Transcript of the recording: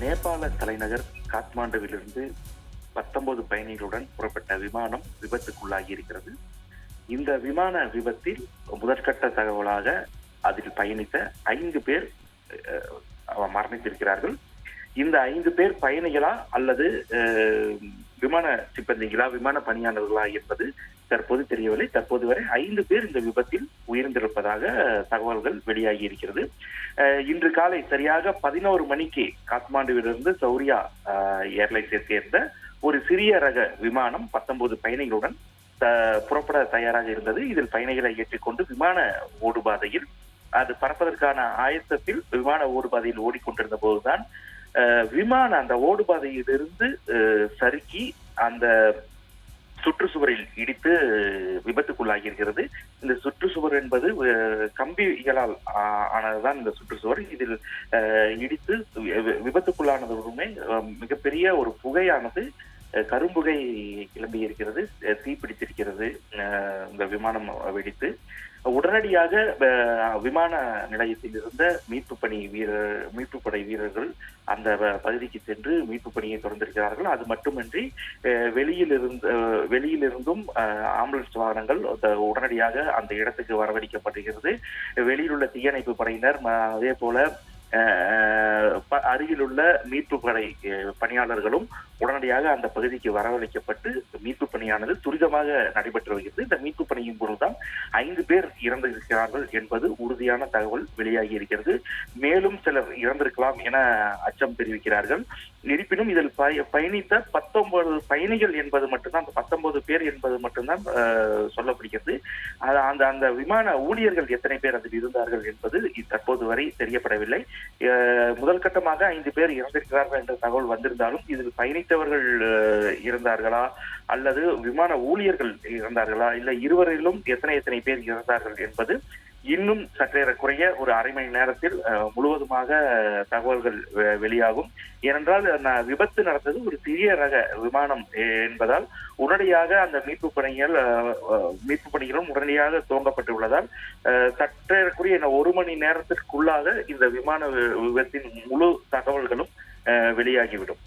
நேபாள தலைநகர் காத்மாண்டுவிலிருந்து பத்தொன்பது பயணிகளுடன் புறப்பட்ட விமானம் விபத்துக்குள்ளாகி இருக்கிறது இந்த விமான விபத்தில் முதற்கட்ட தகவலாக அதில் பயணித்த ஐந்து பேர் மரணித்திருக்கிறார்கள். இந்த ஐந்து பேர் பயணிகளா அல்லது விமான சிப்பந்திகளா விமான பணியாளர்களா என்பது தற்போது தெரியவில்லை. தற்போது வரை ஐந்து பேர் இந்த விபத்தில் உயிர்ந்திருப்பதாக தகவல்கள் வெளியாகி இருக்கிறது. இன்று காலை சரியாக பதினோரு மணிக்கு காத்மாண்டுவிலிருந்து சௌரியா ஏர்லைன்ஸை சேர்ந்த ஒரு சிறிய ரக விமானம் பத்தொன்பது பயணிகளுடன் புறப்பட தயாராக இருந்தது. இதில் பயணிகளை ஏற்றிக்கொண்டு விமான ஓடுபாதையில் அது பறப்பதற்கான ஆயத்தத்தில் விமான ஓடுபாதையில் ஓடிக்கொண்டிருந்த போதுதான் விமானம் அந்த ஓடுபாதையிலிருந்து சறுக்கி அந்த சுற்றுச்சுவரில் இடித்து விபத்துக்குள்ளாகி இருக்கிறது இந்த சுற்றுச்சுவர் என்பது கம்பிகளால் ஆனதுதான் இந்த சுற்றுச்சுவர். இதில் அஹ், இடித்து விபத்துக்குள்ளானதுமே மிகப்பெரிய ஒரு புகையானது கரும்புகை கிளம்பி இருக்கிறது தீப்பிடித்திருக்கிறது இந்த விமானம் வெடித்து உடனடியாக விமான நிலையத்தில் இருந்த மீட்பு பணி வீரர் மீட்பு படை வீரர்கள் அந்த பகுதிக்கு சென்று மீட்பு பணியை தொடர்ந்திருக்கிறார்கள். அது மட்டுமின்றி வெளியில் இருந்து வெளியிலிருந்தும் ஆம்புலன்ஸ் வாகனங்கள் உடனடியாக அந்த இடத்துக்கு வரவழைக்கப்படுகிறது வெளியில் உள்ள தீயணைப்பு படையினர் அதே போல அருகிலுள்ள மீட்பு படை பணியாளர்களும் உடனடியாக அந்த பகுதிக்கு வரவழைக்கப்பட்டு மீட்பு பணியானது துரிதமாக நடைபெற்று வருகிறது. இந்த மீட்பு பணியின் பொழுதுதான் ஐந்து பேர் இறந்திருக்கிறார்கள் என்பது உறுதியான தகவல் வெளியாகி இருக்கிறது. மேலும் சிலர் இறந்திருக்கலாம் என அச்சம் தெரிவிக்கிறார்கள். இருப்பினும் இதில் பய- பயணித்த பத்தொன்பது பயணிகள் என்பது மட்டும்தான் அந்த பத்தொன்பது பேர் என்பது மட்டும்தான் சொல்லப்படுகிறது. அந்த அந்த விமான ஊழியர்கள் எத்தனை பேர் அதில் இருந்தார்கள் என்பது தற்போது வரை தெரியப்படவில்லை. முதல் கட்டமாக ஐந்து பேர் இறந்திருக்கிறார்கள் என்ற தகவல் வந்திருந்தாலும் இதில் பயணித்தவர்கள் அஹ், இருந்தார்களா? அல்லது விமான ஊழியர்கள் இறந்தார்களா? இல்ல இருவரிலும் எத்தனை எத்தனை பேர் இறந்தார்கள் என்பது இன்னும் சற்றேறக்குறைய ஒரு அரை மணி நேரத்தில் முழுவதுமாக தகவல்கள் வெ- வெளியாகும். ஏனென்றால் விபத்து நடந்தது ஒரு சிறிய ரக விமானம் என்பதால் உடனடியாக அந்த மீட்பு பணிகள் மீட்பு பணிகளும் உடனடியாக துவங்கப்பட்டுள்ளதால் சற்றேறக்குரிய சற்றேறக்குறைய ஒரு மணி நேரத்திற்குள்ளாக இந்த விமான விபத்தின் முழு தகவல்களும் வெளியாகிவிடும்.